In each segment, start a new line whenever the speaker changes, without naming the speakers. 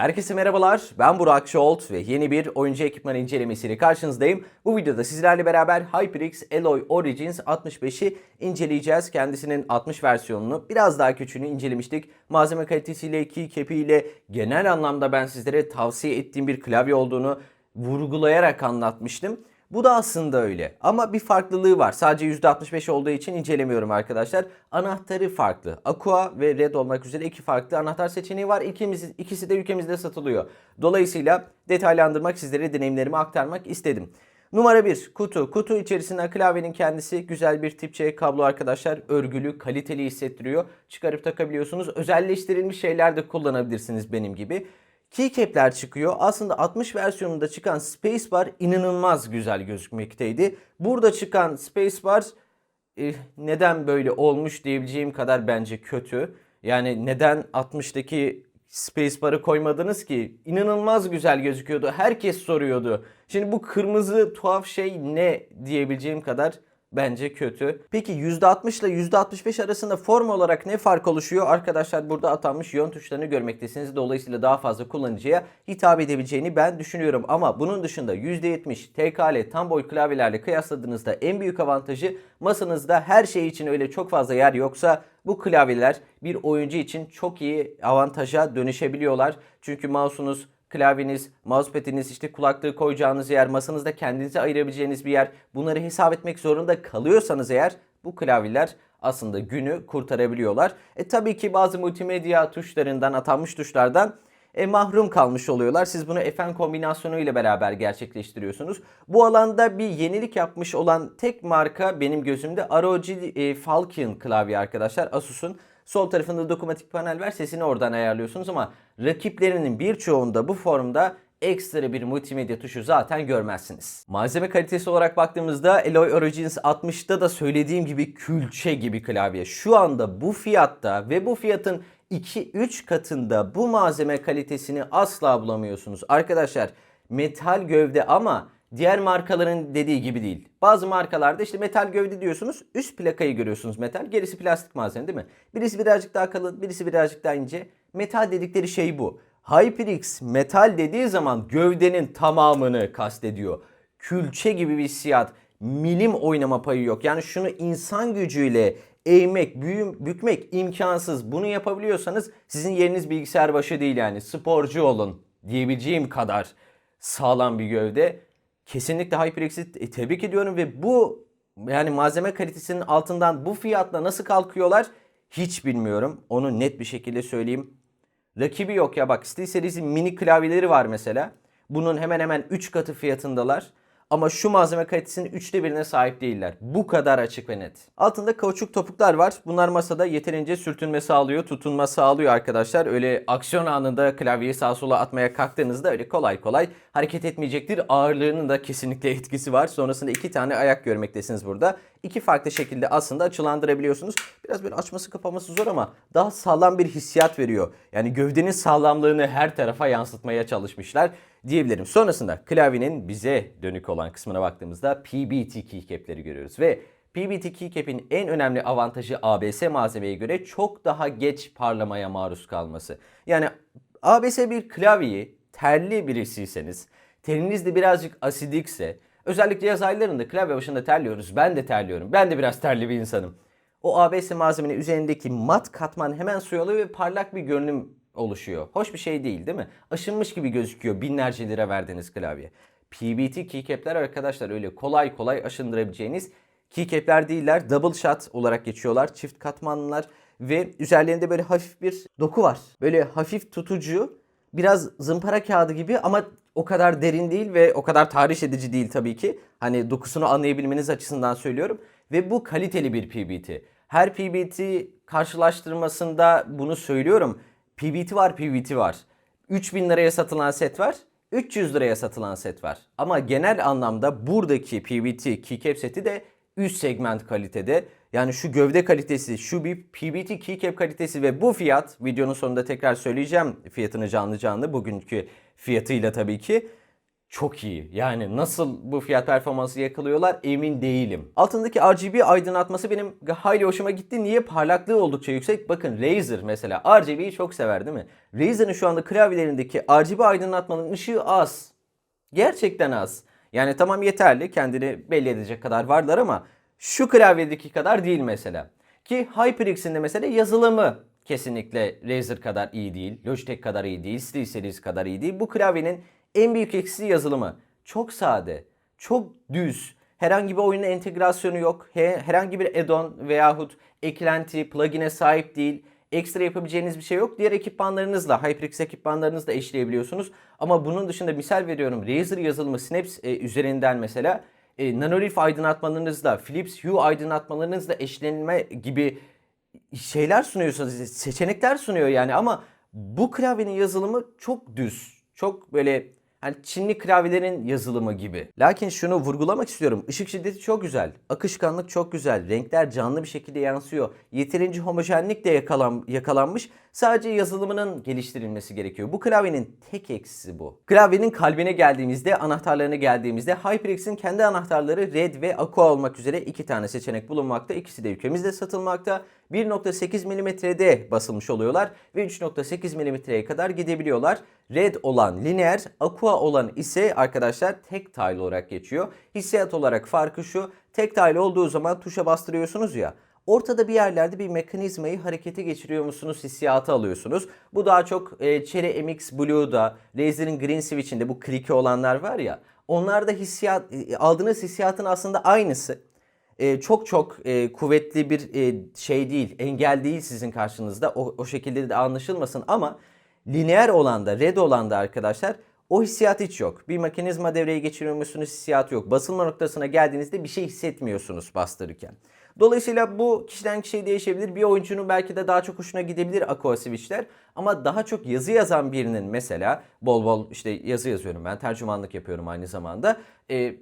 Herkese merhabalar. Ben Burak Şolt ve yeni bir oyuncu ekipman incelemesiyle karşınızdayım. Bu videoda sizlerle beraber HyperX Alloy Origins 65'i inceleyeceğiz. Kendisinin 60 versiyonunu biraz daha küçüğünü incelemiştik. Malzeme kalitesiyle, keycapiyle genel anlamda ben sizlere tavsiye ettiğim bir klavye olduğunu vurgulayarak anlatmıştım. Bu da aslında öyle. Ama bir farklılığı var. Sadece %65 olduğu için incelemiyorum arkadaşlar. Anahtarı farklı. Aqua ve Red olmak üzere iki farklı anahtar seçeneği var. İkimiz, ikisi de ülkemizde satılıyor. Dolayısıyla detaylandırmak, sizlere deneyimlerimi aktarmak istedim. Numara 1 kutu. Kutu içerisinde klavyenin kendisi güzel bir tip C kablo arkadaşlar. Örgülü, kaliteli hissettiriyor. Çıkarıp takabiliyorsunuz. Özelleştirilmiş şeyler de kullanabilirsiniz benim gibi. Keycap'ler çıkıyor. Aslında 60 versiyonunda çıkan Spacebar inanılmaz güzel gözükmekteydi. Burada çıkan Spacebar eh, neden böyle olmuş diyebileceğim kadar bence kötü. Yani neden 60'daki Spacebar'ı koymadınız ki? İnanılmaz güzel gözüküyordu. Herkes soruyordu. Şimdi bu kırmızı tuhaf şey ne diyebileceğim kadar bence kötü. Peki %60 ile %65 arasında form olarak ne fark oluşuyor? Arkadaşlar burada atanmış yön tuşlarını görmektesiniz. Dolayısıyla daha fazla kullanıcıya hitap edebileceğini ben düşünüyorum. Ama bunun dışında %70 TKL tam boy klavyelerle kıyasladığınızda en büyük avantajı masanızda her şey için öyle çok fazla yer yoksa bu klavyeler bir oyuncu için çok iyi avantaja dönüşebiliyorlar. Çünkü mouse'unuz klavyeniz, mousepad'iniz, işte kulaklığı koyacağınız yer, masanızda kendinize ayırabileceğiniz bir yer. Bunları hesap etmek zorunda kalıyorsanız eğer bu klavyeler aslında günü kurtarabiliyorlar. E tabii ki bazı multimedya tuşlarından, atanmış tuşlardan e, mahrum kalmış oluyorlar. Siz bunu FN kombinasyonu ile beraber gerçekleştiriyorsunuz. Bu alanda bir yenilik yapmış olan tek marka benim gözümde ROG e, Falcon klavye arkadaşlar. Asus'un Sol tarafında dokunmatik panel var. Sesini oradan ayarlıyorsunuz ama rakiplerinin birçoğunda bu formda ekstra bir multimedya tuşu zaten görmezsiniz. Malzeme kalitesi olarak baktığımızda Alloy Origins 60'ta da söylediğim gibi külçe gibi klavye. Şu anda bu fiyatta ve bu fiyatın 2-3 katında bu malzeme kalitesini asla bulamıyorsunuz. Arkadaşlar metal gövde ama diğer markaların dediği gibi değil. Bazı markalarda işte metal gövde diyorsunuz. Üst plakayı görüyorsunuz metal. Gerisi plastik malzeme değil mi? Birisi birazcık daha kalın, birisi birazcık daha ince. Metal dedikleri şey bu. HyperX metal dediği zaman gövdenin tamamını kastediyor. Külçe gibi bir hissiyat. Milim oynama payı yok. Yani şunu insan gücüyle eğmek, büyüm, bükmek imkansız. Bunu yapabiliyorsanız sizin yeriniz bilgisayar başı değil yani. Sporcu olun diyebileceğim kadar sağlam bir gövde. Kesinlikle HyperX'i e, tebrik ediyorum ve bu yani malzeme kalitesinin altından bu fiyatla nasıl kalkıyorlar hiç bilmiyorum. Onu net bir şekilde söyleyeyim. Rakibi yok ya bak SteelSeries'in mini klavyeleri var mesela. Bunun hemen hemen 3 katı fiyatındalar. Ama şu malzeme kalitesinin üçte birine sahip değiller. Bu kadar açık ve net. Altında kauçuk topuklar var. Bunlar masada yeterince sürtünme sağlıyor, tutunma sağlıyor arkadaşlar. Öyle aksiyon anında klavyeyi sağa sola atmaya kalktığınızda öyle kolay kolay hareket etmeyecektir. Ağırlığının da kesinlikle etkisi var. Sonrasında iki tane ayak görmektesiniz burada. İki farklı şekilde aslında açılandırabiliyorsunuz. Biraz böyle açması kapaması zor ama daha sağlam bir hissiyat veriyor. Yani gövdenin sağlamlığını her tarafa yansıtmaya çalışmışlar diyebilirim. Sonrasında klavyenin bize dönük olan kısmına baktığımızda PBT keycap'leri görüyoruz ve PBT keycap'in en önemli avantajı ABS malzemeye göre çok daha geç parlamaya maruz kalması. Yani ABS bir klavyeyi terli birisiyseniz, teniniz de birazcık asidikse, özellikle yaz aylarında klavye başında terliyoruz. Ben de terliyorum. Ben de biraz terli bir insanım. O ABS malzemenin üzerindeki mat katman hemen alıyor ve parlak bir görünüm oluşuyor. Hoş bir şey değil değil mi? Aşınmış gibi gözüküyor binlerce lira verdiğiniz klavye. PBT keycap'ler arkadaşlar öyle kolay kolay aşındırabileceğiniz keycap'ler değiller. Double shot olarak geçiyorlar. Çift katmanlılar ve üzerlerinde böyle hafif bir doku var. Böyle hafif tutucu, biraz zımpara kağıdı gibi ama o kadar derin değil ve o kadar tahriş edici değil tabii ki. Hani dokusunu anlayabilmeniz açısından söylüyorum. Ve bu kaliteli bir PBT. Her PBT karşılaştırmasında bunu söylüyorum. PBT var, PBT var. 3000 liraya satılan set var. 300 liraya satılan set var. Ama genel anlamda buradaki PBT keycap seti de üst segment kalitede. Yani şu gövde kalitesi, şu bir PBT keycap kalitesi ve bu fiyat videonun sonunda tekrar söyleyeceğim fiyatını canlı canlı bugünkü fiyatıyla tabii ki. Çok iyi. Yani nasıl bu fiyat performansı yakalıyorlar emin değilim. Altındaki RGB aydınlatması benim hayli hoşuma gitti. Niye? Parlaklığı oldukça yüksek. Bakın Razer mesela RGB'yi çok sever değil mi? Razer'ın şu anda klavyelerindeki RGB aydınlatmanın ışığı az. Gerçekten az. Yani tamam yeterli kendini belli edecek kadar varlar ama şu klavyedeki kadar değil mesela. Ki HyperX'in de mesela yazılımı kesinlikle Razer kadar iyi değil. Logitech kadar iyi değil. SteelSeries kadar iyi değil. Bu klavyenin en büyük eksiği yazılımı. Çok sade, çok düz. Herhangi bir oyunla entegrasyonu yok. He- herhangi bir add-on veyahut eklenti, plugin'e sahip değil. Ekstra yapabileceğiniz bir şey yok. Diğer ekipmanlarınızla, HyperX ekipmanlarınızla eşleyebiliyorsunuz. Ama bunun dışında misal veriyorum Razer yazılımı Snaps e, üzerinden mesela e, Nanolith aydınlatmalarınızla, Philips Hue aydınlatmalarınızla eşlenme gibi şeyler sunuyorsunuz, seçenekler sunuyor yani ama bu klavyenin yazılımı çok düz. Çok böyle hani Çinli klavyelerin yazılımı gibi. Lakin şunu vurgulamak istiyorum. Işık şiddeti çok güzel. Akışkanlık çok güzel. Renkler canlı bir şekilde yansıyor. Yeterince homojenlik de yakalan, yakalanmış. Sadece yazılımının geliştirilmesi gerekiyor. Bu klavyenin tek eksisi bu. Klavyenin kalbine geldiğimizde, anahtarlarına geldiğimizde HyperX'in kendi anahtarları Red ve Aqua olmak üzere iki tane seçenek bulunmakta. İkisi de ülkemizde satılmakta. 1.8 mm'de basılmış oluyorlar ve 3.8 mm'ye kadar gidebiliyorlar. Red olan lineer, aqua olan ise arkadaşlar tek tile olarak geçiyor. Hissiyat olarak farkı şu. Tek tile olduğu zaman tuşa bastırıyorsunuz ya. Ortada bir yerlerde bir mekanizmayı harekete geçiriyor musunuz hissiyatı alıyorsunuz. Bu daha çok e, Cherry MX Blue'da, Razer'in Green Switch'inde bu kliki olanlar var ya. Onlarda hissiyat, e, aldığınız hissiyatın aslında aynısı e, çok çok e, kuvvetli bir e, şey değil, engel değil sizin karşınızda. O, o şekilde de anlaşılmasın ama lineer olan da, red olan da arkadaşlar o hissiyat hiç yok. Bir mekanizma devreye geçiriyor musunuz hissiyat yok. Basılma noktasına geldiğinizde bir şey hissetmiyorsunuz bastırırken. Dolayısıyla bu kişiden kişiye değişebilir. Bir oyuncunun belki de daha çok hoşuna gidebilir Aqua Switch'ler. Ama daha çok yazı yazan birinin mesela bol bol işte yazı yazıyorum ben tercümanlık yapıyorum aynı zamanda. E,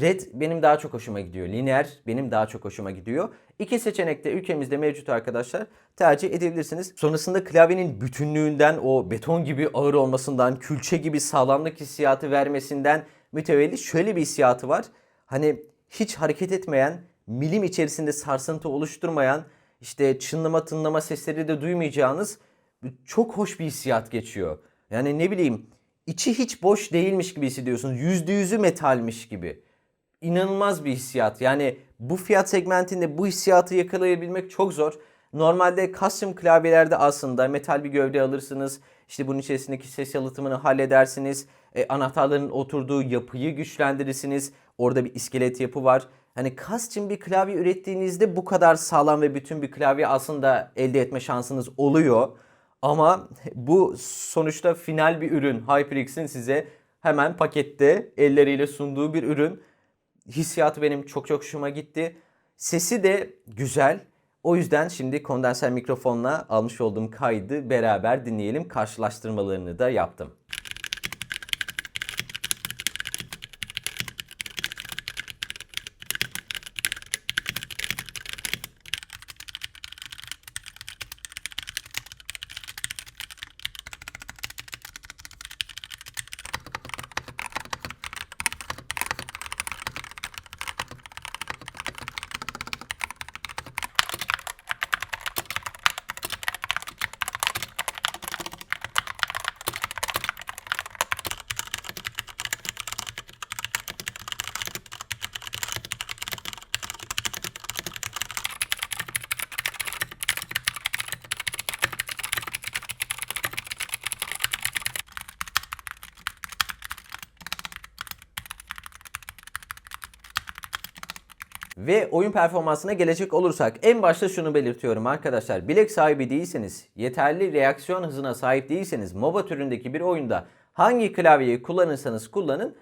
Red benim daha çok hoşuma gidiyor. Lineer benim daha çok hoşuma gidiyor. İki seçenek de ülkemizde mevcut arkadaşlar. Tercih edebilirsiniz. Sonrasında klavyenin bütünlüğünden, o beton gibi ağır olmasından, külçe gibi sağlamlık hissiyatı vermesinden mütevelli şöyle bir hissiyatı var. Hani hiç hareket etmeyen, milim içerisinde sarsıntı oluşturmayan, işte çınlama tınlama sesleri de duymayacağınız çok hoş bir hissiyat geçiyor. Yani ne bileyim içi hiç boş değilmiş gibi hissediyorsunuz. Yüzde yüzü metalmiş gibi inanılmaz bir hissiyat. Yani bu fiyat segmentinde bu hissiyatı yakalayabilmek çok zor. Normalde custom klavyelerde aslında metal bir gövde alırsınız. İşte bunun içerisindeki ses yalıtımını halledersiniz. E, anahtarların oturduğu yapıyı güçlendirirsiniz. Orada bir iskelet yapı var. Hani custom bir klavye ürettiğinizde bu kadar sağlam ve bütün bir klavye aslında elde etme şansınız oluyor. Ama bu sonuçta final bir ürün. HyperX'in size hemen pakette elleriyle sunduğu bir ürün hissiyatı benim çok çok hoşuma gitti. Sesi de güzel. O yüzden şimdi kondenser mikrofonla almış olduğum kaydı beraber dinleyelim. Karşılaştırmalarını da yaptım. Ve oyun performansına gelecek olursak en başta şunu belirtiyorum arkadaşlar. Bilek sahibi değilseniz, yeterli reaksiyon hızına sahip değilseniz MOBA türündeki bir oyunda hangi klavyeyi kullanırsanız kullanın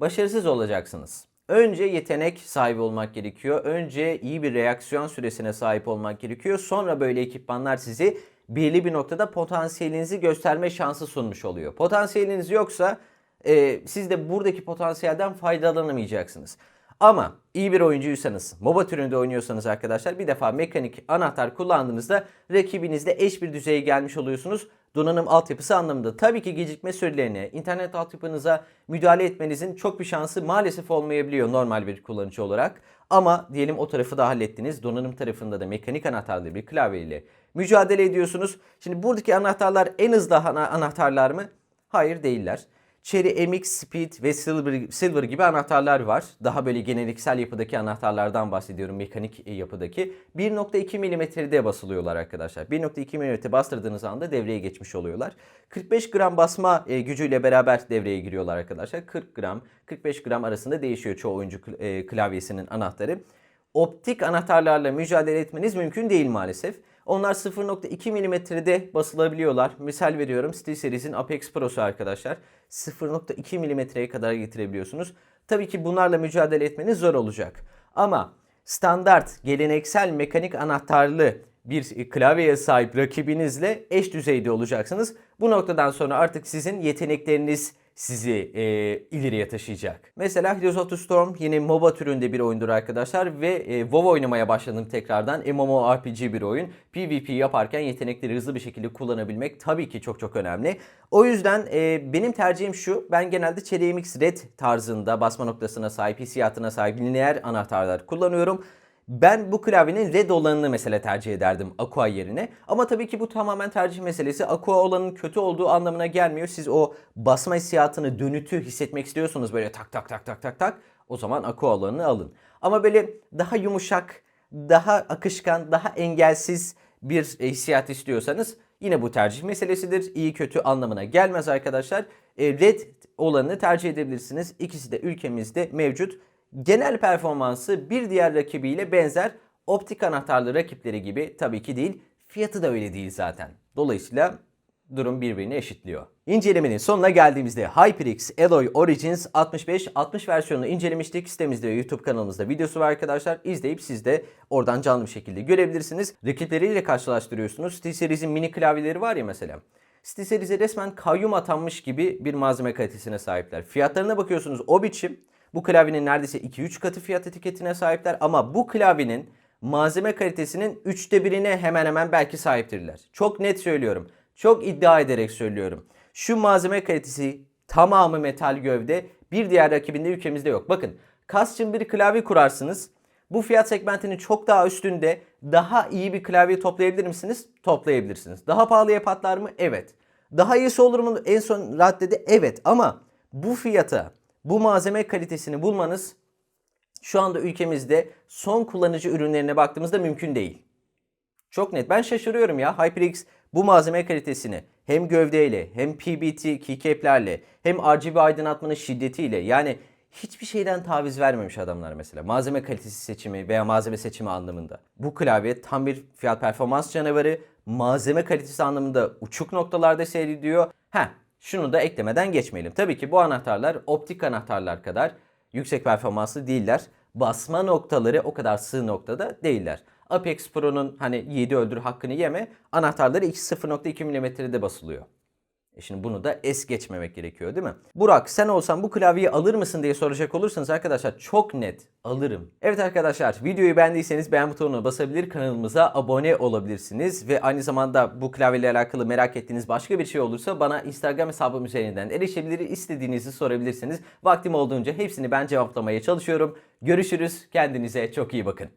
başarısız olacaksınız. Önce yetenek sahibi olmak gerekiyor. Önce iyi bir reaksiyon süresine sahip olmak gerekiyor. Sonra böyle ekipmanlar sizi belli bir noktada potansiyelinizi gösterme şansı sunmuş oluyor. Potansiyeliniz yoksa e, siz de buradaki potansiyelden faydalanamayacaksınız. Ama iyi bir oyuncuysanız, MOBA türünde oynuyorsanız arkadaşlar bir defa mekanik anahtar kullandığınızda rakibinizle eş bir düzeye gelmiş oluyorsunuz. donanım altyapısı anlamında tabii ki gecikme sürelerine, internet altyapınıza müdahale etmenizin çok bir şansı maalesef olmayabiliyor normal bir kullanıcı olarak. Ama diyelim o tarafı da hallettiniz. Donanım tarafında da mekanik anahtarlı bir klavyeyle mücadele ediyorsunuz. Şimdi buradaki anahtarlar en hızlı ana- anahtarlar mı? Hayır değiller. Cherry MX Speed ve Silver, Silver gibi anahtarlar var. Daha böyle geneliksel yapıdaki anahtarlardan bahsediyorum. Mekanik e, yapıdaki. 1.2 milimetrede basılıyorlar arkadaşlar. 1.2 milimetre bastırdığınız anda devreye geçmiş oluyorlar. 45 gram basma e, gücüyle beraber devreye giriyorlar arkadaşlar. 40 gram, 45 gram arasında değişiyor çoğu oyuncu e, klavyesinin anahtarı. Optik anahtarlarla mücadele etmeniz mümkün değil maalesef. Onlar 0.2 milimetrede basılabiliyorlar. Misal veriyorum SteelSeries'in Apex Pro'su arkadaşlar. 0.2 milimetreye kadar getirebiliyorsunuz. Tabii ki bunlarla mücadele etmeniz zor olacak. Ama standart, geleneksel mekanik anahtarlı bir klavyeye sahip rakibinizle eş düzeyde olacaksınız. Bu noktadan sonra artık sizin yetenekleriniz sizi e, ileriye taşıyacak. Mesela Heroes of the Storm yine MOBA türünde bir oyundur arkadaşlar ve e, WoW oynamaya başladım tekrardan. MMORPG bir oyun. PvP yaparken yetenekleri hızlı bir şekilde kullanabilmek tabii ki çok çok önemli. O yüzden e, benim tercihim şu. Ben genelde Cherry MX Red tarzında basma noktasına sahip, hissiyatına sahip lineer anahtarlar kullanıyorum. Ben bu klavyenin red olanını mesela tercih ederdim Aqua yerine. Ama tabii ki bu tamamen tercih meselesi. Aqua olanın kötü olduğu anlamına gelmiyor. Siz o basma hissiyatını, dönütü hissetmek istiyorsunuz böyle tak tak tak tak tak tak. O zaman Aqua olanını alın. Ama böyle daha yumuşak, daha akışkan, daha engelsiz bir hissiyat istiyorsanız yine bu tercih meselesidir. İyi kötü anlamına gelmez arkadaşlar. E, Red olanı tercih edebilirsiniz. İkisi de ülkemizde mevcut genel performansı bir diğer rakibiyle benzer. Optik anahtarlı rakipleri gibi tabii ki değil. Fiyatı da öyle değil zaten. Dolayısıyla durum birbirini eşitliyor. İncelemenin sonuna geldiğimizde HyperX Alloy Origins 65-60 versiyonunu incelemiştik. Sitemizde YouTube kanalımızda videosu var arkadaşlar. İzleyip siz de oradan canlı bir şekilde görebilirsiniz. Rakipleriyle karşılaştırıyorsunuz. SteelSeries'in mini klavyeleri var ya mesela. SteelSeries'e resmen kayyum atanmış gibi bir malzeme kalitesine sahipler. Fiyatlarına bakıyorsunuz o biçim. Bu klavyenin neredeyse 2-3 katı fiyat etiketine sahipler ama bu klavyenin malzeme kalitesinin üçte birine hemen hemen belki sahiptirler. Çok net söylüyorum. Çok iddia ederek söylüyorum. Şu malzeme kalitesi tamamı metal gövde. Bir diğer rakibinde ülkemizde yok. Bakın custom bir klavye kurarsınız. Bu fiyat segmentinin çok daha üstünde daha iyi bir klavye toplayabilir misiniz? Toplayabilirsiniz. Daha pahalıya patlar mı? Evet. Daha iyisi olur mu? En son raddede evet ama bu fiyata bu malzeme kalitesini bulmanız şu anda ülkemizde son kullanıcı ürünlerine baktığımızda mümkün değil. Çok net. Ben şaşırıyorum ya. HyperX bu malzeme kalitesini hem gövdeyle hem PBT keycap'lerle hem RGB aydınlatmanın şiddetiyle yani hiçbir şeyden taviz vermemiş adamlar mesela. Malzeme kalitesi seçimi veya malzeme seçimi anlamında. Bu klavye tam bir fiyat performans canavarı. Malzeme kalitesi anlamında uçuk noktalarda seyrediyor. Heh şunu da eklemeden geçmeyelim. Tabii ki bu anahtarlar optik anahtarlar kadar yüksek performanslı değiller. Basma noktaları o kadar sığ noktada değiller. Apex Pro'nun hani 7 öldür hakkını yeme anahtarları 0.2 mm'de basılıyor. E şimdi bunu da es geçmemek gerekiyor değil mi? Burak sen olsan bu klavyeyi alır mısın diye soracak olursanız arkadaşlar çok net alırım. Evet arkadaşlar videoyu beğendiyseniz beğen butonuna basabilir kanalımıza abone olabilirsiniz. Ve aynı zamanda bu klavyeyle alakalı merak ettiğiniz başka bir şey olursa bana Instagram hesabım üzerinden erişebilir istediğinizi sorabilirsiniz. Vaktim olduğunca hepsini ben cevaplamaya çalışıyorum. Görüşürüz kendinize çok iyi bakın.